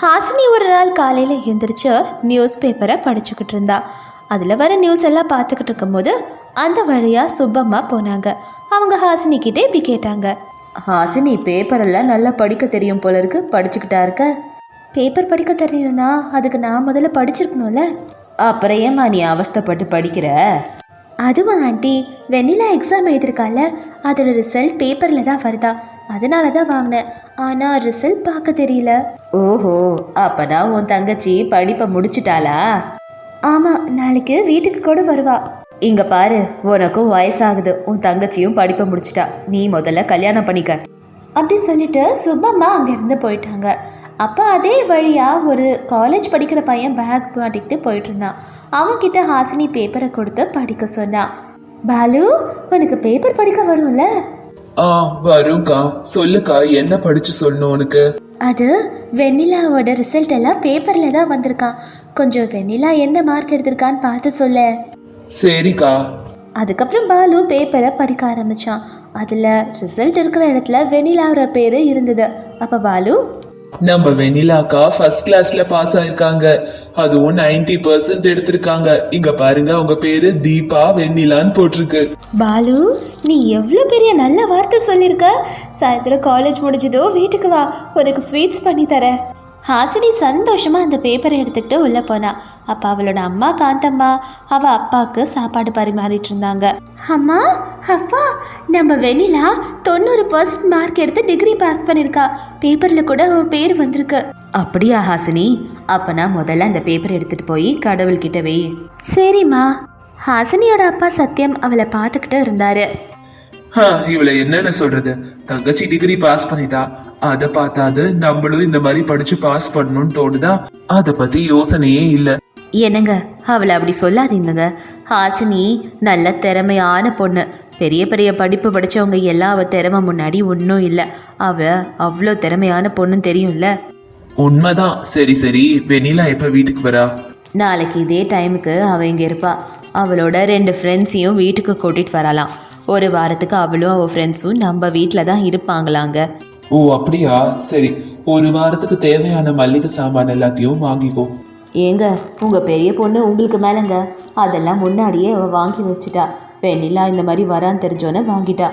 ஹாசினி ஒரு நாள் காலையில் எழுந்திரிச்சு நியூஸ் பேப்பரை படிச்சுக்கிட்டு இருந்தா. அதில் வர நியூஸ் எல்லாம் பார்த்துக்கிட்டு இருக்கும்போது அந்த வழியாக சுப்பம்மா போனாங்க. அவங்க ஹாசினி கிட்டே இப்படி கேட்டாங்க. ஹாசினி பேப்பரெல்லாம் நல்லா படிக்க தெரியும் போல இருக்கு. படிச்சுக்கிட்டா இருக்க? பேப்பர் படிக்க தெரியணும்னா அதுக்கு நான் முதல்ல படிச்சிருக்கணும்ல. அப்புறம் ஏம்மா நீ அவஸ்தைப்பட்டு படிக்கிற? அதுவா ஆண்டி வெண்ணிலா எக்ஸாம் எழுதிருக்கால அதோட ரிசல்ட் பேப்பரில் தான் வருதா. அதனால தான் வாங்கினேன். ஆனால் ரிசல்ட் பார்க்க தெரியல. ஓஹோ அப்பனா உன் தங்கச்சி படிப்பை முடிச்சிட்டாளா? ஆமாம் நாளைக்கு வீட்டுக்கு கூட வருவா. இங்க பாரு உனக்கும் வயசாகுது. உன் தங்கச்சியும் படிப்பை முடிச்சிட்டா. நீ முதல்ல கல்யாணம் பண்ணிக்க. அப்படி சொல்லிட்டு சுப்பம்மா அங்கேருந்து போயிட்டாங்க. அப்போ அதே வழியாக ஒரு காலேஜ் படிக்கிற பையன் பேக் மாட்டிக்கிட்டு போயிட்டு இருந்தான் அவன்கிட்ட ஹாசினி பேப்பரை கொடுத்து படிக்க சொன்னான். பாலு உனக்கு பேப்பர் படிக்க வரும்ல? ஆ வரும்க்கா சொல்லுக்கா என்ன படிச்சு சொல்லணும் உனக்கு? அது வெண்ணிலாவோட ரிசல்ட் எல்லாம் பேப்பரில் தான் வந்திருக்கான் கொஞ்சம் வெண்ணிலா என்ன மார்க் எடுத்திருக்கான்னு பார்த்து சொல்ல. சரிக்கா. அதுக்கப்புறம் பாலு பேப்பரை படிக்க ஆரம்பிச்சான். அதில் ரிசல்ட் இருக்கிற இடத்துல வெண்ணிலாவோட பேர் இருந்தது. அப்போ பாலு? நம்ம வெனிலாக்கா ஃபர்ஸ்ட் கிளாஸ்ல பாஸ் ஆயிருக்காங்க. அதுவும் 90% பர்சன்ட் எடுத்திருக்காங்க. இங்க பாருங்க உங்க பேரு தீபா வெண்ணிலான்னு போட்டிருக்கு. பாலு நீ எவ்வளோ பெரிய நல்ல வார்த்தை சொல்லியிருக்க சாயந்தரம் காலேஜ் முடிஞ்சதோ வீட்டுக்கு வா. உனக்கு ஸ்வீட்ஸ் பண்ணி தரேன். ஹாசினி சந்தோஷமாக அந்த பேப்பரை எடுத்துக்கிட்டு உள்ளே போனா. அப்போ அவளோட அம்மா காந்தம்மா அவள் அப்பாவுக்கு சாப்பாடு பரிமாறிட்டு இருந்தாங்க. அம்மா அப்பா நம்ம வெண்ணிலா தொண்ணூறு பர்சன்ட் மார்க் எடுத்து டிகிரி பாஸ் பண்ணியிருக்கா பேப்பரில் கூட அவ பேர் வந்திருக்கு. அப்படியா ஹாசினி? அப்பனா முதல்ல அந்த பேப்பர் எடுத்துட்டு போய் கடவுள்கிட்ட வை. சரிம்மா. ஹாசினியோட அப்பா சத்யம் அவளை பார்த்துக்கிட்டு இருந்தாரு. ஹா, இவளை என்னன்னு சொல்றது? தங்கச்சி டிகிரி பாஸ் பண்ணிட்டா அத பார்த்தாது. நம்மளும் இந்த மாதிரி படிச்சு பாஸ் பண்ணணும்னு தோணுதா? அத பத்தி யோசனையே இல்ல. என்னங்க? அவளை அப்படி சொல்லாதீங்கங்க. ஹாசினி நல்ல திறமையான பொண்ணு. பெரிய பெரிய படிப்பு படித்தவங்க எல்லாம் அவள் திறமை முன்னாடி ஒன்றும் இல்லை. அவள் அவ்வளோ திறமையான பொண்ணுன்னு தெரியும்ல? உண்மைதான். சரி சரி. வெண்ணிலா எப்ப வீட்டுக்கு வரா? நாளைக்கு இதே டைமுக்கு அவள் இங்கே இருப்பா. அவளோட ரெண்டு ஃப்ரெண்ட்ஸையும் வீட்டுக்கு கூட்டிகிட்டு வரலாம். ஒரு வாரத்துக்கு அவளும் அவள் ஃப்ரெண்ட்ஸும் நம்ம வீட்டில் தான் இருப்பாங்களாங்க. ஓ அப்படியா? சரி ஒரு வாரத்துக்கு தேவையான மல்லிகை சாமான் எல்லாத்தையும் வாங்கிக்கோ. ஏங்க உங்கள் பெரிய பொண்ணு உங்களுக்கு மேலேங்க? அதெல்லாம் முன்னாடியே அவள் வாங்கி வச்சிட்டா. வெண்ணிலா இந்த மாதிரி வரான்னு தெரிஞ்சோன்னே வாங்கிட்டா.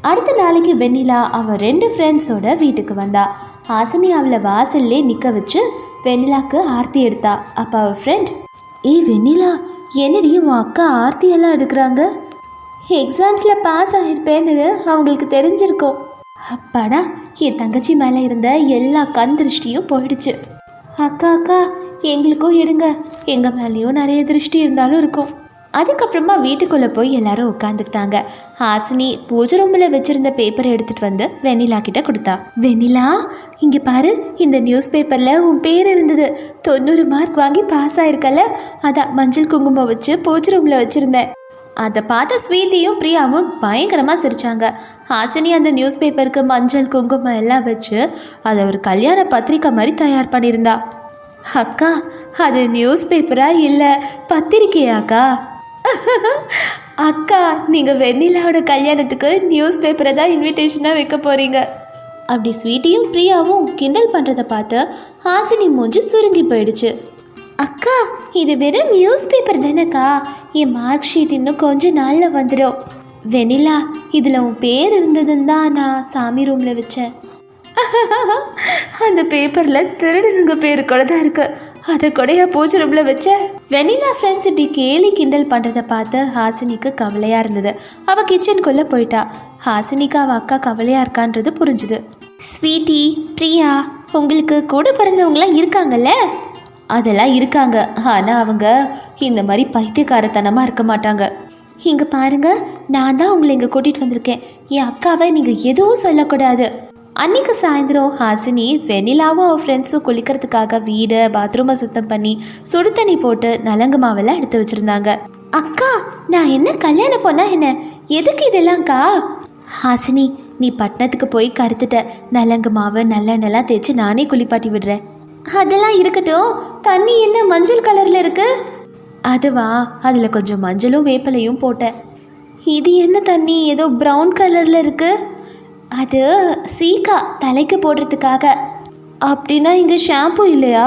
அடுத்த நாளைக்கு வெண்ணிலா அவள் ரெண்டு ஃப்ரெண்ட்ஸோட வீட்டுக்கு வந்தா. ஹாசினி அவளை வாசல்லே நிற்க வச்சு வெண்ணிலாக்கு ஆர்த்தி எடுத்தா. அப்போ அவள் ஃப்ரெண்ட் ஏய் வெண்ணிலா என்னடி உன் அக்கா ஆர்த்தி எல்லாம் எடுக்கிறாங்க? எக்ஸாம்ஸில் பாஸ் ஆகிருப்பேன்னு அவங்களுக்கு தெரிஞ்சிருக்கும். அப்பாடா என் தங்கச்சி மேலே இருந்த எல்லா கண் திருஷ்டியும் போயிடுச்சு. அக்கா அக்கா எங்களுக்கும் எடுங்க. எங்கள் மேலேயும் நிறைய திருஷ்டி இருந்தாலும் இருக்கும். அதுக்கப்புறமா வீட்டுக்குள்ளே போய் எல்லாரும் உட்காந்துக்கிட்டாங்க ஹாசினி பூஜை ரூமில் வச்சுருந்த பேப்பரை எடுத்துகிட்டு வந்து வெண்ணிலா கிட்ட கொடுத்தா. வெண்ணிலா இங்கே பாரு இந்த நியூஸ் பேப்பரில் உன் பேர் இருந்தது. தொண்ணூறு மார்க் வாங்கி பாஸ் ஆயிருக்கல அதான் மஞ்சள் குங்குமம் வச்சு பூஜை ரூமில் வச்சுருந்தேன். அதை பார்த்த ஸ்வீட்டியும் பிரியாவும் பயங்கரமாக சிரித்தாங்க ஹாசினி அந்த நியூஸ் பேப்பருக்கு மஞ்சள் குங்குமம் எல்லாம் வச்சு அதை ஒரு கல்யாண பத்திரிக்கை மாதிரி தயார் பண்ணியிருந்தா. அக்கா அது நியூஸ் பேப்பரா இல்லை பத்திரிக்கையாக்கா? அக்கா நீங்கள் வெண்ணிலாவோட கல்யாணத்துக்கு நியூஸ் பேப்பரை தான் இன்விடேஷனாக வைக்க போகிறீங்க அப்படி ஸ்வீட்டியும் பிரியாவும் கிண்டல் பண்ணுறதை பார்த்து ஹாசினி மூஞ்சி சுருங்கி போயிடுச்சு. அக்கா இது வெறும் நியூஸ் பேப்பர் தானேக்கா. என் மார்க் ஷீட் இன்னும் கொஞ்ச நாளில் வந்துடும் வெனிலா இதில் உன் பேர் இருந்ததுன்னு தான் நான் சாமி ரூமில் வச்சேன். அந்த பேப்பரில் திருடனுங்க பேர் கூட தான் இருக்கு. அதை கொடையா பூஜை ரூமில் வச்ச வெனிலா ஃப்ரெண்ட்ஸ் இப்படி கேலி கிண்டல் பண்ணுறதை பார்த்து ஹாசினிக்கு கவலையாக இருந்தது. அவள் கிச்சனுக்குள்ளே போயிட்டா. ஹாசினிக்கு அவள் அக்கா கவலையாக இருக்கான்றது புரிஞ்சுது. ஸ்வீட்டி பிரியா உங்களுக்கு கூட பிறந்தவங்களாம் இருக்காங்கல்ல? அதெல்லாம் இருக்காங்க. ஆனால் அவங்க இந்த மாதிரி பைத்தியக்காரத்தனமாக இருக்க மாட்டாங்க. இங்கே பாருங்க நான் தான் உங்களை இங்கே கூட்டிகிட்டு வந்திருக்கேன். என் அக்காவை நீங்கள் எதுவும் சொல்லக்கூடாது. அன்னைக்கு சாயந்தரம் ஹாசினி வெண்ணிலாவும் அவள் ஃப்ரெண்ட்ஸும் குளிக்கிறதுக்காக வீடு பாத்ரூமை சுத்தம் பண்ணி சுடு தண்ணி போட்டு நலங்கு மாவெல்லாம் எடுத்து வச்சுருந்தாங்க. அக்கா நான் என்ன கல்யாணம் போனால் என்ன? எதுக்கு இதெல்லாம்க்கா? ஹாசினி நீ பட்டணத்துக்கு போய் கருத்துட்ட. நலங்கு மாவு நல்லெண்ணெல்லாம் தேய்ச்சி நானே குளிப்பாட்டி விடுறேன். அதெல்லாம் இருக்கட்டும். தண்ணி என்ன மஞ்சள் கலரில் இருக்கு? அதுவா அதில் கொஞ்சம் மஞ்சளும் வேப்பிலையும் போட்டேன். இது என்ன தண்ணி? ஏதோ ப்ரௌன் கலரில் இருக்கு. அது சீக்கா தலைக்கு போடுறதுக்காக. அப்படின்னா இங்கே ஷாம்பு இல்லையா?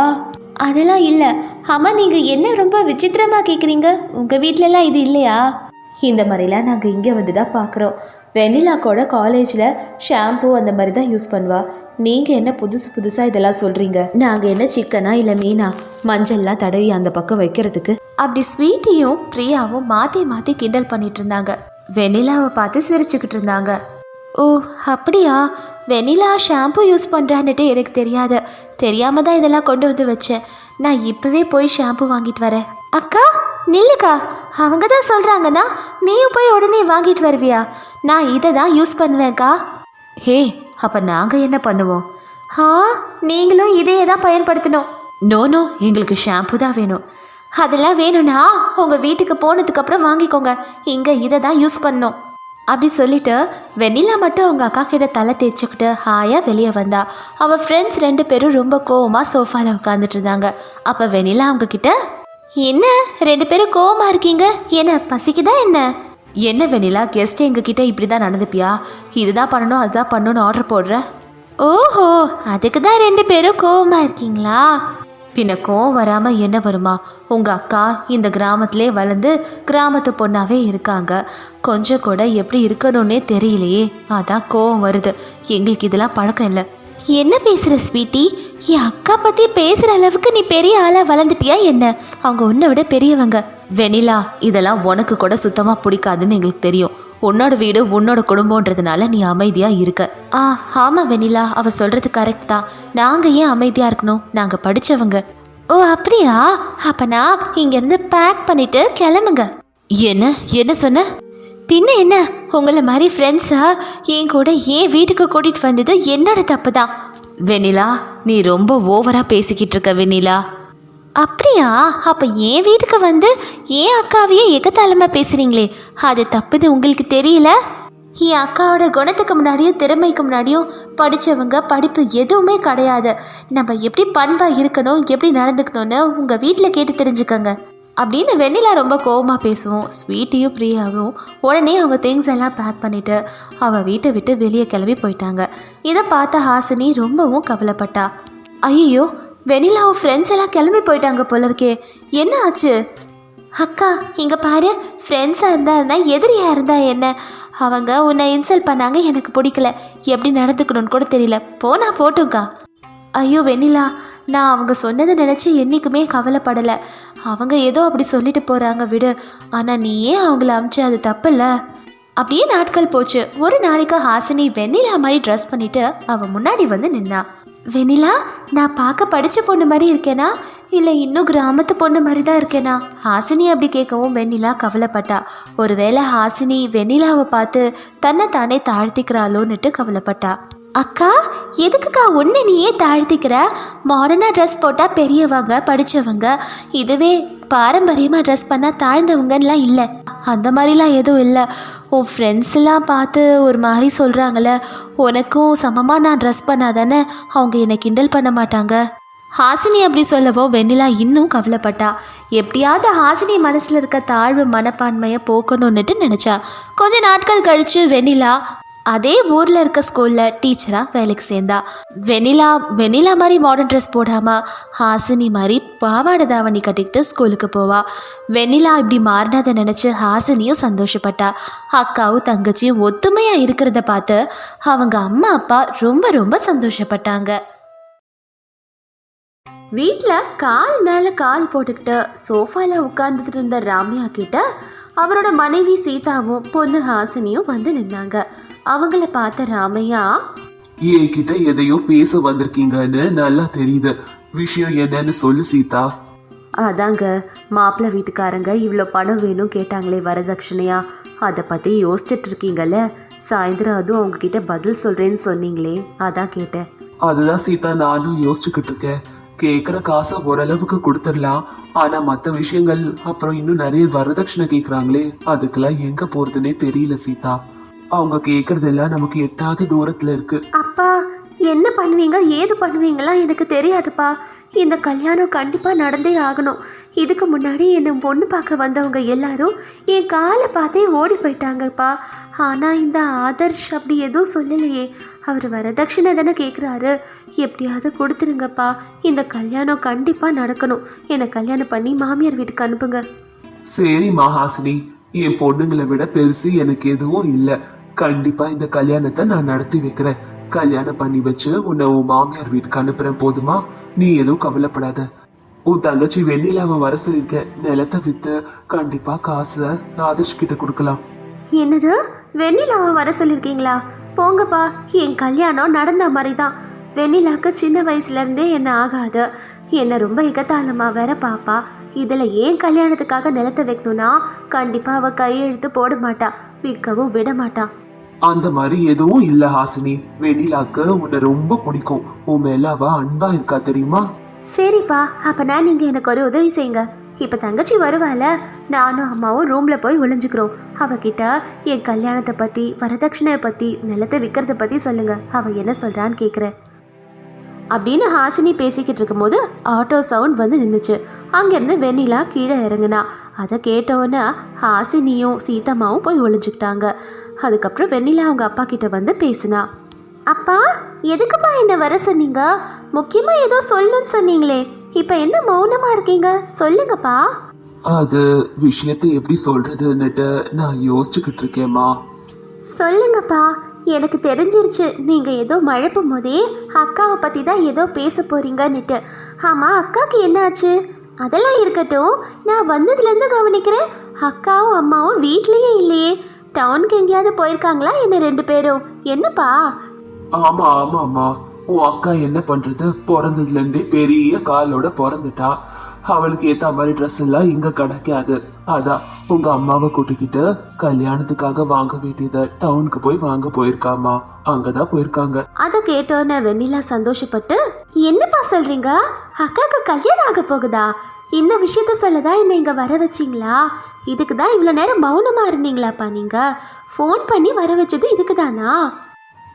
அதெல்லாம் இல்லை. அம்மா நீங்கள் என்ன ரொம்ப விசித்திரமாக கேட்குறீங்க உங்கள் வீட்டிலலாம் இது இல்லையா? இந்த மாதிரிலாம் நாங்கள் இங்கே வந்து தான் பார்க்குறோம் வெண்ணிலா கூட காலேஜில் ஷாம்பு அந்த மாதிரி தான் யூஸ் பண்ணுவா. நீங்கள் என்ன புதுசு புதுசாக இதெல்லாம் சொல்கிறீங்க நாங்கள் என்ன சிக்கனா இல்லை மீனா? மஞ்சள்லாம் தடவி அந்த பக்கம் வைக்கிறதுக்கு. அப்படி ஸ்வீட்டியும் பிரியாவும் மாற்றி மாற்றி கிண்டல் பண்ணிட்டு இருந்தாங்க. வெண்ணிலாவை பார்த்து சிரிச்சுக்கிட்டு இருந்தாங்க. ஓ அப்படியா? வெனிலா ஷாம்பு யூஸ் பண்ணுறான்னுட்டு எனக்கு தெரியாது. தெரியாமல் தான் இதெல்லாம் கொண்டு வந்து வச்சேன். நான் இப்போவே போய் ஷாம்பு வாங்கிட்டு வரேன். அக்கா நில்லுக்கா. அவங்க தான் சொல்கிறாங்கன்னா நீயும் போய் உடனே வாங்கிட்டு வருவியா? நான் இதை தான் யூஸ் பண்ணுவேன்க்கா. ஹே அப்போ நாங்கள் என்ன பண்ணுவோம்? ஆ நீங்களும் இதையே தான் பயன்படுத்தணும். நோ நோ எங்களுக்கு ஷாம்பு தான் வேணும். அதெல்லாம் வேணும்னா உங்கள் வீட்டுக்கு போனதுக்கப்புறம் வாங்கிக்கோங்க. இங்கே இதை தான் யூஸ் பண்ணோம் அப்படி சொல்லிட்டு வெண்ணிலா மட்டும் அவங்க அக்கா கிட்ட தலை தேய்ச்சிக்கிட்டு ஹாயாக வெளியே வந்தா. அவள் ஃப்ரெண்ட்ஸ் ரெண்டு பேரும் ரொம்ப கோவமாக சோஃபாவில் உட்காந்துட்டு இருந்தாங்க. அப்போ வெண்ணிலா அவங்க கிட்ட என்ன? ரெண்டு பேரும் கோவமா இருக்கீங்க? என்ன பசிக்குதா என்ன? என்ன வெண்ணிலா கெஸ்ட் எங்ககிட்ட இப்படி தான் நடந்துப்பியா? இதுதான் பண்ணணும் அதுதான் பண்ணணும்னு ஆர்டர் போடுற? ஓஹோ அதுக்கு தான் ரெண்டு பேரும் கோவமா இருக்கீங்களா? பின்ன கோவம் வராம என்ன வருமா? உங்க அக்கா இந்த கிராமத்திலே வளர்ந்து கிராமத்து பொண்ணாவே இருக்காங்க. கொஞ்சம் கூட எப்படி இருக்கணும்னே தெரியலையே. அதான் கோவம் வருது. எங்களுக்கு இதெல்லாம் பழக்கம் இல்லை. என்ன பேசுகிற ஸ்வீட்டி? என் அக்கா பற்றி பேசுகிற அளவுக்கு நீ பெரிய ஆளாக வளர்ந்துட்டியா என்ன? அவங்க உன்னை விட பெரியவங்க. வெனிலா இதெல்லாம் உனக்கு கூட சுத்தமாக பிடிக்காதுன்னு எங்களுக்கு தெரியும். உன்னோட வீடு உன்னோட குடும்பம்ன்றதுனால நீ அமைதியாக இருக்க. ஆ ஆமாம் வெனிலா அவள் சொல்கிறது கரெக்ட் தான். நாங்கள் ஏன் அமைதியாக இருக்கணும்? நாங்கள் படித்தவங்க ஓ அப்படியா? அப்போ நான் இங்கேருந்து பேக் பண்ணிட்டு கிளம்புங்க. என்ன? என்ன சொன்ன? பின்ன என்ன? உங்களை மாதிரி ஃப்ரெண்ட்ஸா என் கூட ஏன் வீட்டுக்கு கூட்டிட்டு வந்தது என்னோட தப்பு தான் வெனிலா நீ ரொம்ப ஓவரா பேசிக்கிட்டு இருக்க வெனிலா அப்படியா? அப்ப என் வீட்டுக்கு வந்து ஏன் அக்காவையே எகத்தாளமா பேசுறீங்களே. அது தப்புன்னு உங்களுக்கு தெரியல? என் அக்காவோட குணத்துக்கு முன்னாடியும் திறமைக்கு முன்னாடியும் படித்தவங்க படிப்பு எதுவுமே கிடையாது. நம்ம எப்படி பண்பாக இருக்கணும் எப்படி நடந்துக்கணும்னு உங்கள் வீட்டில் கேட்டு தெரிஞ்சுக்கங்க. அப்படின்னு வெண்ணிலா ரொம்ப கோவமாக பேசுவோம். ஸ்வீட்டியும் பிரியாவும் உடனே அவங்க திங்ஸ் எல்லாம் பேக் பண்ணிவிட்டு அவள் வீட்டை விட்டு வெளியே கிளம்பி போயிட்டாங்க. இதை பார்த்த ஹாசினி ரொம்பவும் கவலைப்பட்டா. ஐயோ வெண்ணிலாவும் ஃப்ரெண்ட்ஸ் எல்லாம் கிளம்பி போயிட்டாங்க போல இருக்கே என்ன ஆச்சு? அக்கா இங்கே பாரு ஃப்ரெண்ட்ஸாக இருந்தாருன்னா எதிரியாக இருந்தா என்ன? அவங்க உன்னை இன்சல்ட் பண்ணாங்க எனக்கு பிடிக்கல. எப்படி நடந்துக்கணும்னு கூட தெரியல. போனால் போட்டும்க்கா ஐயோ வெண்ணிலா நான் அவங்க சொன்னதை நினச்சி என்றைக்குமே கவலைப்படலை. அவங்க ஏதோ அப்படி சொல்லிட்டு போகிறாங்க விடு. ஆனால் நீ ஏன் அவங்கள அமிச்சு அது தப்பில்ல. அப்படியே நாட்கள் போச்சு. ஒரு நாளைக்கு ஹாசினி வெண்ணிலா மாதிரி ட்ரெஸ் பண்ணிட்டு அவன் முன்னாடி வந்து நின்னா. வெண்ணிலா நான் பார்க்க படித்த பொண்ணு மாதிரி இருக்கேனா? இல்லை இன்னும் கிராமத்து பொண்ணு மாதிரி தான் இருக்கேனா? ஹாசினி அப்படி கேட்கவும் வெண்ணிலா கவலைப்பட்டா. ஒருவேளை ஹாசினி வெண்ணிலாவை பார்த்து தன்னை தானே தாழ்த்திக்கிறாளோன்னுட்டு கவலைப்பட்டா. அக்கா எதுக்குக்கா ஒன்று நீயே தாழ்த்திக்கிற? மாடர்னாக ட்ரெஸ் போட்டால் பெரியவங்க படித்தவங்க இதுவே பாரம்பரியமாக ட்ரெஸ் பண்ணால் தாழ்ந்தவங்கலாம் இல்லை. அந்த மாதிரிலாம் எதுவும் இல்லை. உன் ஃப்ரெண்ட்ஸ்லாம் பார்த்து ஒரு மாதிரி சொல்கிறாங்கள உனக்கும் சமமாக நான் ட்ரெஸ் பண்ணாதானே அவங்க என்னை கிண்டல் பண்ண மாட்டாங்க? ஹாசினி அப்படி சொல்லவோ வெண்ணிலா இன்னும் கவலைப்பட்டா. எப்படியாவது ஹாசினி மனசில் இருக்க தாழ்வு மனப்பான்மையை போக்கணும்னுட்டு நினச்சா. கொஞ்ச நாட்கள் கழித்து வெண்ணிலா அதே ஊரில் இருக்க ஸ்கூலில் டீச்சராக வேலைக்கு சேர்ந்தா. வெனிலா வெனிலா மாதிரி மாடர்ன் ட்ரெஸ் போடாமல் ஹாசினி மாதிரி பாவாடை தாவணி கட்டிக்கிட்டு ஸ்கூலுக்கு போவா. வெனிலா இப்படி மாறினதை நினச்சி ஹாசினியும் சந்தோஷப்பட்டா. அக்காவும் தங்கச்சியும் ஒத்துமையாக இருக்கிறத பார்த்து அவங்க அம்மா அப்பா ரொம்ப ரொம்ப சந்தோஷப்பட்டாங்க. வீட்டில் கால் மேலே கால் போட்டுக்கிட்டு சோஃபாவில் உட்கார்ந்துட்டு இருந்த ராமியா கிட்ட அவரோட மனைவி சீதாவும் பொண்ணு ஹாசினியும் வந்து நின்னாங்க. அவங்கள பார்த்த ராமையா என்கிட்ட எதையோ பேச வந்திருக்கீங்கன்னு நல்லா தெரியுது. விஷயம் என்னன்னு சொல்லு சீதா. அதாங்க மாப்பிள்ளை வீட்டுக்காரங்க இவ்வளோ பணம் வேணும் கேட்டாங்களே வரதட்சணையா? அதை பற்றி யோசிச்சுட்டு இருக்கீங்கல்ல. சாயந்தரம் அதுவும் அவங்கக்கிட்ட பதில் சொல்கிறேன்னு சொன்னீங்களே அதான் கேட்டேன். அதுதான் சீதா நானும் யோசிச்சுக்கிட்டு இருக்கேன். கேக்குற காசை ஓரளவுக்கு கொடுத்துடலாம். ஆனா மத்த விஷயங்கள் அப்புறம் இன்னும் நிறைய வரதட்சணை கேக்குறாங்களே அதுக்கெல்லாம் எங்க போறதுன்னே தெரியல சீதா. அவங்க கேக்குறதெல்லாம் நமக்கு எட்டாத தூரத்துல இருக்கு. அப்பா என்ன பண்ணுவீங்க? ஏது பண்ணுவீங்களா? எனக்கு தெரியாதுப்பா. இந்த கல்யாணம் கண்டிப்பாக நடந்தே ஆகணும். இதுக்கு முன்னாடி என்னை பொண்ணு பார்க்க வந்தவங்க எல்லாரும் என் காலை பார்த்தே ஓடி போயிட்டாங்கப்பா. ஆனால் இந்த ஆதர்ஷ் அப்படி எதுவும் சொல்லலையே. அவர் வரதட்சணை தானே கேட்குறாரு எப்படியாவது கொடுத்துருங்கப்பா. இந்த கல்யாணம் கண்டிப்பாக நடக்கணும். என்னை கல்யாணம் பண்ணி மாமியார் வீட்டுக்கு அனுப்புங்க. சரி மகாசினி. என் பொண்ணுங்களை விட பெருசு எனக்கு எதுவும் இல்ல. கண்டிப்பா இந்த கல்யாணத்தை நான் நடத்தி வைக்கிறேன். கல்யாணம் பண்ணி வச்சு உன்னை உன் மாமியார் வீட்டுக்கு அனுப்புறேன் போதுமா? நீ எதுவும் கவலைப்படாத. உன் தங்கச்சி வெண்ணிலாவை வர சொல்லியிருக்கேன். நிலத்தை வித்து கண்டிப்பா காசை ஆதர்ஷ் கிட்ட கொடுக்கலாம். என்னது? வெண்ணிலாவை வர சொல்லியிருக்கீங்களா? போங்கப்பா என் கல்யாணம் நடந்த மாதிரி தான் வெண்ணிலாக்கு சின்ன வயசுலேருந்தே என்ன ஆகாது. என்னை ரொம்ப எகத்தாளமாக வேற பாப்பா. இதில் ஏன் கல்யாணத்துக்காக நிலத்தை வைக்கணும்னா கண்டிப்பாக அவள் கையெழுத்து போட மாட்டா. விற்கவும் விட மாட்டான் அந்த மாதிரி எதுவும் இல்ல ஹாசினி. வெனிலாக்கு உன்னை ரொம்ப பிடிக்கும். உன் மேல அவ அன்பா இருக்கா தெரியுமா? சரிப்பா அப்பனா நீங்கள் எனக்கு ஒரு உதவி செய்யுங்க. இப்போ தங்கச்சி வருவால நானும் அம்மாவும் ரூமில் போய் ஒளிஞ்சுக்கிறோம். அவகிட்ட என் கல்யாணத்தை பற்றி வரதட்சணையை பற்றி நிலத்தை விற்கிறத பற்றி சொல்லுங்க. அவள் என்ன சொல்கிறான்னு கேட்குறேன் அப்படின்னு ஹாசினி பேசிக்கிட்டு இருக்கும்போது ஆட்டோ சவுண்ட் வந்து நின்றுச்சு அங்கேருந்து வெண்ணிலா கீழே இறங்குனா. அதை கேட்டவுடனே ஹாசினியும் சீதம்மாவும் போய் ஒளிஞ்சுக்கிட்டாங்க. அதுக்கப்புறம் வெண்ணிலா அவங்க அப்பா கிட்ட வந்து பேசினா. அப்பா எதுக்குப்பா என்ன வர சொன்னீங்க? முக்கியமாக ஏதோ சொல்லணும்னு சொன்னீங்களே. இப்போ என்ன மௌனமாக இருக்கீங்க? சொல்லுங்கப்பா. அது விஷயத்தை எப்படி சொல்றதுன்னுட்டு நான் யோசிச்சுக்கிட்டு இருக்கேம்மா. சொல்லுங்கப்பா. எனக்கு தெரிஞ்சிருச்சு. நீங்கள் ஏதோ மழப்பும் போதே அக்காவை பற்றி தான் ஏதோ பேச போகிறீங்கன்னுட்டு ஆமாம் அக்காவுக்கு என்ன ஆச்சு அதெல்லாம் இருக்கட்டும். நான் வந்ததுலேருந்து கவனிக்கிறேன். அக்காவும் அம்மாவும் வீட்லேயே இல்லையே. டவுனுக்கு எங்கேயாவது போயிருக்காங்களா என்ன ரெண்டு பேரும்? என்னப்பா? ஆமா ஆமா ஆமா உன் அக்கா என்ன பண்றது? பிறந்ததுல இருந்தே பெரிய காலோட பிறந்துட்டா. அவளுக்கு ஏத்த மாதிரி ட்ரெஸ் எல்லாம் இங்க கிடைக்காது. அதான் உங்க அம்மாவை கூட்டிக்கிட்டு கல்யாணத்துக்காக வாங்க வேண்டியத டவுனுக்கு போய் வாங்க போயிருக்காமா? அங்கதான் போயிருக்காங்க. அதை கேட்டோன்னே வெண்ணிலா சந்தோஷப்பட்டு என்னப்பா சொல்றீங்க? அக்காக்கு கல்யாணம் ஆக போகுதா? இந்த விஷயத்த சொல்லதான் என்ன இங்க வர வச்சிங்களா? இதுக்கு தான் இவ்வளோ நேரம் மௌனமா இருந்தீங்களாப்பா நீங்க? ஃபோன் பண்ணி வர வச்சது இதுக்கு தானா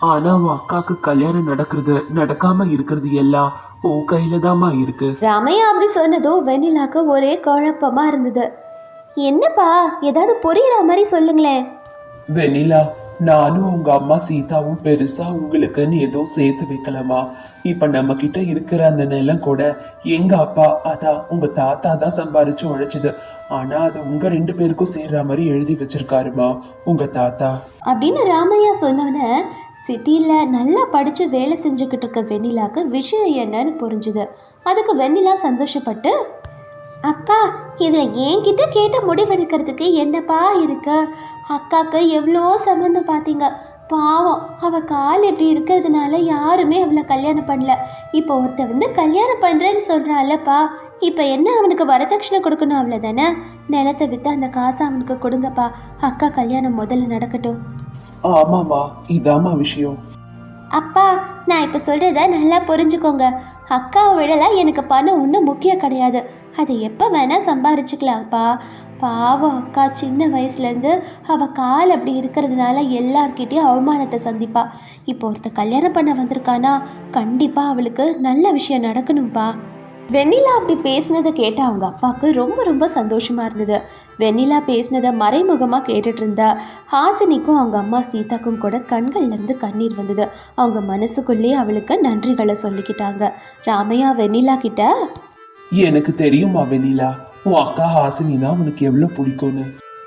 ஆனா உன் அக்காக்கு கல்யாணம் நடக்கிறது நடக்காம இருக்கிறது எல்லாம் உன் கையில தாம்மா இருக்கு. ராமையா அப்படி சொன்னதும் வெண்ணிலாக்கு ஒரே குழப்பமா இருந்தது. என்னப்பா ஏதாவது புரியுற மாதிரி சொல்லுங்களேன். வெண்ணிலா நானும் உங்க அம்மா சீதாவும் பெருசா உங்களுக்குன்னு எதுவும் சேர்த்து வைக்கலாமா இப்ப நம்ம கிட்ட இருக்கிற அந்த நிலம் கூட எங்க அப்பா அதான் உங்க தாத்தா தான் சம்பாரிச்சு உழைச்சது. ஆனா அது உங்க ரெண்டு பேருக்கும் சேர்ற மாதிரி எழுதி வச்சிருக்காருமா உங்க தாத்தா? அப்படின்னு ராமையா சொன்னோன்னே சிட்டியில் நல்லா படித்து வேலை செஞ்சுக்கிட்டு இருக்க வெண்ணிலாக்கு விஷயம் என்னன்னு புரிஞ்சுது. அதுக்கு வெண்ணிலா சந்தோஷப்பட்டு அப்பா இதில் என்கிட்ட கேட்ட முடிவெடுக்கிறதுக்கு என்னப்பா இருக்கு? அக்காவுக்கு எவ்வளோ சம்மந்தம் பார்த்தீங்க பாவம் அவள் கால் இப்படி இருக்கிறதுனால யாருமே அவளை கல்யாணம் பண்ணல. இப்போ ஒருத்த வந்து கல்யாணம் பண்ணுறேன்னு சொல்கிறாள்ப்பா இப்போ என்ன அவனுக்கு வரதட்சணை கொடுக்கணும் அவ்வளோதானே நிலத்தை விற்று அந்த காசை அவனுக்கு கொடுங்கப்பா. அக்கா கல்யாணம் முதல்ல நடக்கட்டும். ஆமாமா இதாம்மா விஷயம். அப்பா நான் இப்போ சொல்கிறத நல்லா புரிஞ்சுக்கோங்க. அக்காவை விடலாம் எனக்கு பணம் ஒன்றும் முக்கியம் கிடையாது. அதை எப்போ வேணால் சம்பாரிச்சுக்கலாம்ப்பா. பாவம் அக்கா சின்ன வயசுலேருந்து அவள் கால் அப்படி இருக்கிறதுனால எல்லார்கிட்டேயும் அவமானத்தை சந்திப்பா. இப்போ ஒருத்த கல்யாணம் பண்ண வந்திருக்கானா கண்டிப்பாக அவளுக்கு நல்ல விஷயம் நடக்கணும்ப்பா. வெண்ணிலா அப்படி பேசினதை கேட்ட அவங்க அப்பாவுக்கு ரொம்ப ரொம்ப சந்தோஷமா இருந்தது. வெண்ணிலா பேசினதை மறைமுகமாக கேட்டுட்டு இருந்தா ஹாசினிக்கும் அவங்க அம்மா சீதாக்கும் கூட கண்கள்ல இருந்து கண்ணீர் வந்தது. அவங்க மனசுக்குள்ளேயே அவளுக்கு நன்றிகளை சொல்லிக்கிட்டாங்க. ராமையா வெண்ணிலா கிட்ட? எனக்கு தெரியுமா வெண்ணிலா உன் அக்கா ஹாசினினா உனக்கு எவ்வளவு பிடிக்கும்னு?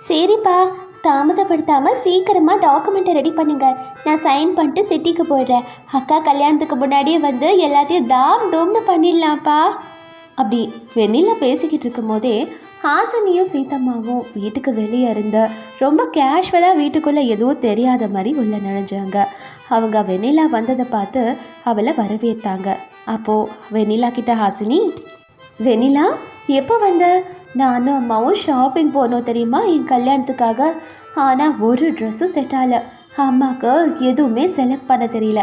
சரிப்பா தாமதப்படுத்தாமல் சீக்கிரமாக டாக்குமெண்ட்டை ரெடி பண்ணுங்கள் நான் சைன் பண்ணிட்டு சிட்டிக்கு போயிடுறேன். அக்கா கல்யாணத்துக்கு முன்னாடியே வந்து எல்லாத்தையும் தாம் தூம்னு பண்ணிடலாம்ப்பா. அப்படி வெண்ணிலா பேசிக்கிட்டு இருக்கும் போதே ஹாசனியும் சீதம்மாவும் வீட்டுக்கு வெளியே இருந்த ரொம்ப கேஷுவலாக வீட்டுக்குள்ளே எதுவும் தெரியாத மாதிரி உள்ளே நுழைஞ்சாங்க. அவங்க வெண்ணிலா வந்ததை பார்த்து அவளை வரவேற்றாங்க. அப்போது வெண்ணிலா கிட்ட ஹாசினி வெண்ணிலா எப்போ வந்த? நானும் அம்மாவும் ஷாப்பிங் போனோம் தெரியுமா? என் கல்யாணத்துக்காக. ஆனால் ஒரு ட்ரெஸ்ஸும் செட் ஆகலை. அம்மாவுக்கு எதுவுமே செலக்ட் பண்ண தெரியல.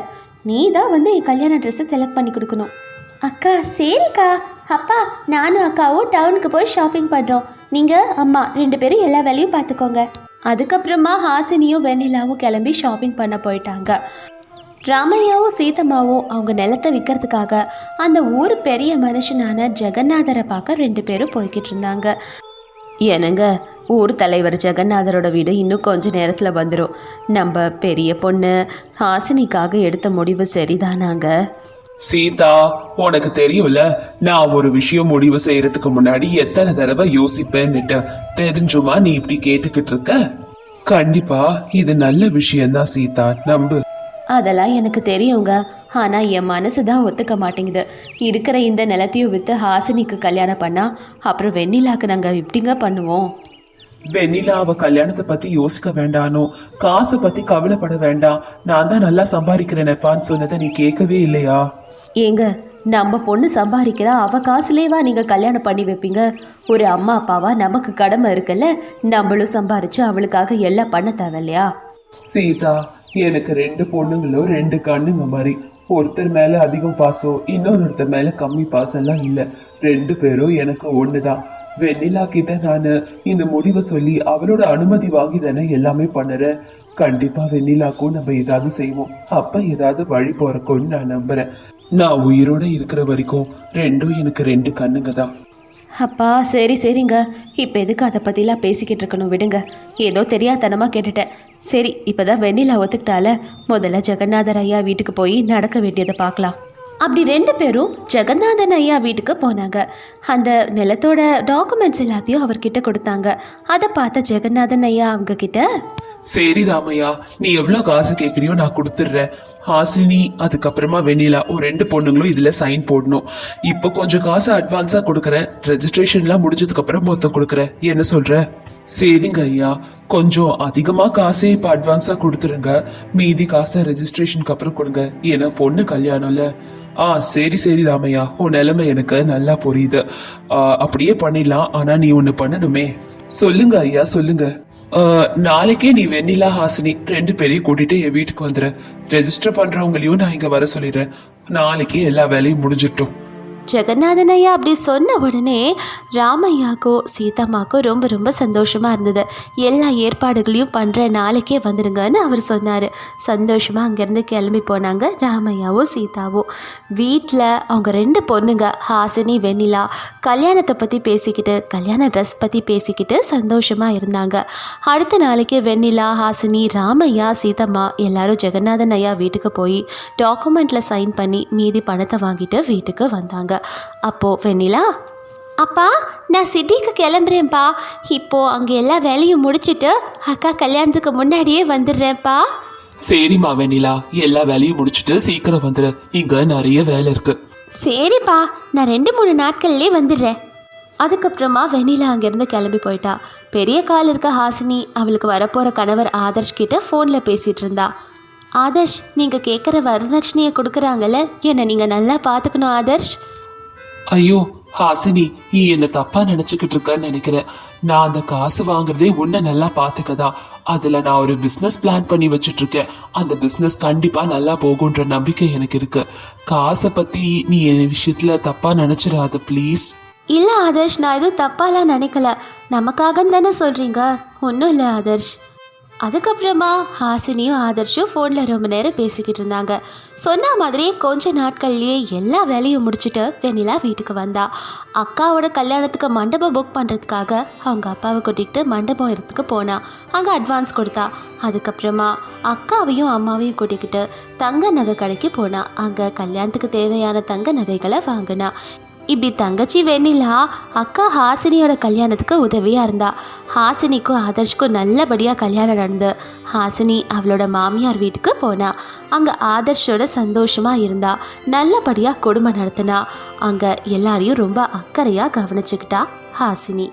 நீ தான் வந்து என் கல்யாண ட்ரெஸ்ஸை செலக்ட் பண்ணி கொடுக்கணும். அக்கா சரிக்கா. அப்பா நானும் அக்காவும் டவுனுக்கு போய் ஷாப்பிங் பண்ணுறோம் நீங்கள் அம்மா ரெண்டு பேரும் எல்லா வேலையும் பார்த்துக்கோங்க. அதுக்கப்புறமா ஹாசினியும் வெண்ணிலாவும் கிளம்பி ஷாப்பிங் பண்ண போயிட்டாங்க. ராமையாவும் சீதம்மாவும் அவங்க நிலத்தை விற்கிறதுக்காக அந்த ஊர் பெரிய மனுஷனான ஜெகநாதரை பார்க்க ரெண்டு பேரும் போய்கிட்டு இருந்தாங்க. என்னங்க? ஊர் தலைவர் ஜெகநாதரோட வீடு இன்னும் கொஞ்ச நேரத்தில் வந்துடும் நம்ம பெரிய பொண்ணு ஹாசினிக்காக எடுத்த முடிவு சரிதானாங்க? சீதா உனக்கு தெரியும்ல நான் ஒரு விஷயம் முடிவு செய்யறதுக்கு முன்னாடி எத்தனை தடவை யோசிப்பேன்னுட்டு. தெரிஞ்சுமா நீ இப்படி கேட்டுக்கிட்டு இருக்க? கண்டிப்பா இது நல்ல விஷயம்தான் சீதா நம்பு. அதெல்லாம் எனக்கு தெரியுங்க. ஆனால் என் மனசு தான் ஒத்துக்க மாட்டேங்குது. இருக்கிற இந்த நிலத்தையும் விற்று ஹாசினிக்கு கல்யாணம் பண்ணா அப்புறம் வெண்ணிலாக்கு நாங்கள் இப்படிங்க பண்ணுவோம். வெண்ணிலா அவ கல்யாணத்தை பத்தி யோசிக்க வேண்டானோ? காசை பத்தி கவலைப்பட வேண்டாம். நான் தான் நல்லா சம்பாதிக்கிறேனப்பான்னு சொன்னதை நீ கேட்கவே இல்லையா? ஏங்க நம்ம பொண்ணு சம்பாதிக்கிறா அவ காசுலேவா நீங்கள் கல்யாணம் பண்ணி வைப்பீங்க? ஒரு அம்மா அப்பாவா நமக்கு கடமை இருக்குல்ல? நம்மளும் சம்பாரிச்சு அவளுக்காக எல்லாம் பண்ண தேவையில்லையா? சீதா எனக்கு ரெண்டு பொண்ணுங்களும் ரெண்டு கண்ணுங்க மாதிரி. ஒருத்தர் மேல அதிகம் பாசம் இன்னொருத்தர் மேல கம்மி பாசம் எல்லாம் ரெண்டு பேரும் எனக்கு ஒண்ணுதான். வெண்ணிலா கிட்ட நானு இந்த முடிவை சொல்லி அவளோட அனுமதி வாங்கி தானே எல்லாமே பண்ணுறேன். கண்டிப்பா வெண்ணிலாக்கும் நம்ம ஏதாவது செய்வோம். அப்ப ஏதாவது வழி பிறக்கும்னு நான் நம்புறேன். நான் உயிரோட இருக்கிற வரைக்கும் ரெண்டும் எனக்கு ரெண்டு கண்ணுங்க தான். அப்பா சரி சரிங்க. இப்போ எதுக்கு அதை பற்றிலாம் பேசிக்கிட்டு இருக்கணும் விடுங்க. ஏதோ தெரியாதனமாக கேட்டுட்டேன். சரி இப்போ தான் வெண்ணிலா ஒத்துக்கிட்டால முதல்ல ஜெகநாதர் ஐயா வீட்டுக்கு போய் நடக்க வேண்டியதை பார்க்கலாம். அப்படி ரெண்டு பேரும் ஜெகநாதன் ஐயா வீட்டுக்கு போனாங்க. அந்த நிலத்தோட டாக்குமெண்ட்ஸ் எல்லாத்தையும் அவர்கிட்ட கொடுத்தாங்க. அதை பார்த்த ஜெகநாதன் ஐயா அவங்க கிட்ட சரி ராமையா நீ எவ்வளோ காசு கேட்குறியோ நான் கொடுத்துட்றேன். ஹாசினி அதுக்கப்புறமா வெண்ணிலா ஒரு ரெண்டு பொண்ணுங்களும் இதில் சைன் போடணும். இப்போ கொஞ்சம் காசு அட்வான்ஸாக கொடுக்குறேன். ரெஜிஸ்ட்ரேஷன்லாம் முடிஞ்சதுக்கப்புறம் மொத்தம் கொடுக்குறேன். என்ன சொல்கிற சரிங்க ஐயா. கொஞ்சம் அதிகமாக காசே இப்போ அட்வான்ஸாக கொடுத்துருங்க. மீதி காசை ரெஜிஸ்ட்ரேஷனுக்கு அப்புறம் கொடுங்க. ஏன்னா பொண்ணு கல்யாணம்ல ஆ சரி சரி ராமையா. உன் நிலைமை எனக்கு நல்லா புரியுது. அப்படியே பண்ணிடலாம். ஆனால் நீ ஒன்று பண்ணணுமே. சொல்லுங்க ஐயா சொல்லுங்க. நாளைக்கே நீ வெண்ணிலா ஹாசினி ரெண்டு பேரையும் கூட்டிட்டு என் வீட்டுக்கு வந்துடு ரெஜிஸ்டர் பண்றவங்களையும் நான் இங்க வர சொல்லிடுறேன். நாளைக்கே எல்லா வேலையும் முடிஞ்சிட்டோம். ஜெகநாதன் ஐயா அப்படி சொன்ன உடனே ராமையாக்கோ சீதாமாக்கோ ரொம்ப ரொம்ப சந்தோஷமாக இருந்தது. எல்லா ஏற்பாடுகளையும் பண்ணுற நாளைக்கே வந்துடுங்கன்னு அவர் சொன்னார். சந்தோஷமாக அங்கேருந்து கிளம்பி போனாங்க ராமையாவும் சீதாவும். வீட்டில் அவங்க ரெண்டு பொண்ணுங்க ஹாசினி வெண்ணிலா கல்யாணத்தை பற்றி பேசிக்கிட்டு கல்யாண ட்ரெஸ் பற்றி பேசிக்கிட்டு சந்தோஷமாக இருந்தாங்க. அடுத்த நாளைக்கு வெண்ணிலா ஹாசினி ராமையா சீதம்மா எல்லாரும் ஜெகநாதன் ஐயா வீட்டுக்கு போய் டாக்குமெண்ட்டில் சைன் பண்ணி மீதி பணத்தை வாங்கிட்டு வீட்டுக்கு வந்தாங்க. அப்போது வெண்ணிலா அப்பா நான் சிட்டிக்கு கிளம்புறேன்ப்பா. இப்போது அங்கே எல்லா வேலையும் முடிச்சிட்டு அக்கா கல்யாணத்துக்கு முன்னாடியே வந்துடுறேன்ப்பா. சரிம்மா வெண்ணிலா எல்லா வேலையும் முடிச்சிட்டு சீக்கிரம் வந்துரு. இங்க நிறைய வேலை இருக்கு. சரிப்பா நான் ரெண்டு மூணு நாட்கள்லேயே வந்துடுறேன். அதுக்கப்புறமா வெண்ணிலா அங்கேருந்து கிளம்பி போயிட்டா. பெரிய கால் இருக்க ஹாசினி அவளுக்கு வரப்போகிற கணவர் ஆதர்ஷ் கிட்ட ஃபோனில் பேசிகிட்டு இருந்தா. ஆதர்ஷ் நீங்கள் கேட்குற வரதட்சணையை கொடுக்குறாங்கல்ல? என்னை நீங்கள் நல்லா பார்த்துக்கணும் ஆதர்ஷ். ஐயோ ஹாசினி நீ என்ன தப்பா நினைச்சுக்கிட்டு இருக்கன்னு நினைக்கிறேன். நான் அந்த காசு வாங்குறதே உன்னை நல்லா பாத்துக்கதா? அதுல நான் ஒரு பிசினஸ் பிளான் பண்ணி வச்சுட்டு இருக்கேன் அந்த பிசினஸ் கண்டிப்பா நல்லா போகுன்ற நம்பிக்கை எனக்கு இருக்கு. காசை பத்தி நீ என் விஷயத்துல தப்பா நினைச்சிடாத ப்ளீஸ் இல்லை ஆதர்ஷ் நான் எதுவும் தப்பாலாம் நினைக்கல. நமக்காக தானே சொல்கிறீங்க ஒன்றும் இல்லை ஆதர்ஷ். அதுக்கப்புறமா ஹாசினியும் ஆதர்ஷும் ஃபோனில் ரொம்ப நேரம் பேசிக்கிட்டு இருந்தாங்க. சொன்ன மாதிரியே கொஞ்ச நாட்கள்லேயே எல்லா வேலையும் முடிச்சுட்டு வெண்ணிலா வீட்டுக்கு வந்தா. அக்காவோட கல்யாணத்துக்கு மண்டபம் புக் பண்ணுறதுக்காக அவங்க அப்பாவை கூட்டிகிட்டு மண்டபம் இடத்துக்கு போனா. அங்கே அட்வான்ஸ் கொடுத்தா. அதுக்கப்புறமா அக்காவையும் அம்மாவையும் கூட்டிக்கிட்டு தங்க நகை கடைக்கு போனா. அங்கே கல்யாணத்துக்கு தேவையான தங்க நகைகளை வாங்கினா. இப்படி தங்கச்சி வெண்ணிலா அக்கா ஹாசினியோட கல்யாணத்துக்கு உதவியாக இருந்தா. ஹாசினிக்கும் ஆதர்ஷ்க்கும் நல்லபடியாக கல்யாணம் நடந்து. ஹாசினி அவளோட மாமியார் வீட்டுக்கு போனா. அங்கே ஆதர்ஷோட சந்தோஷமாக இருந்தா. நல்லபடியாக குடும்பம் நடத்தினா. அங்கே எல்லாரையும் ரொம்ப அக்கறையாக கவனிச்சுக்கிட்டா ஹாசினி.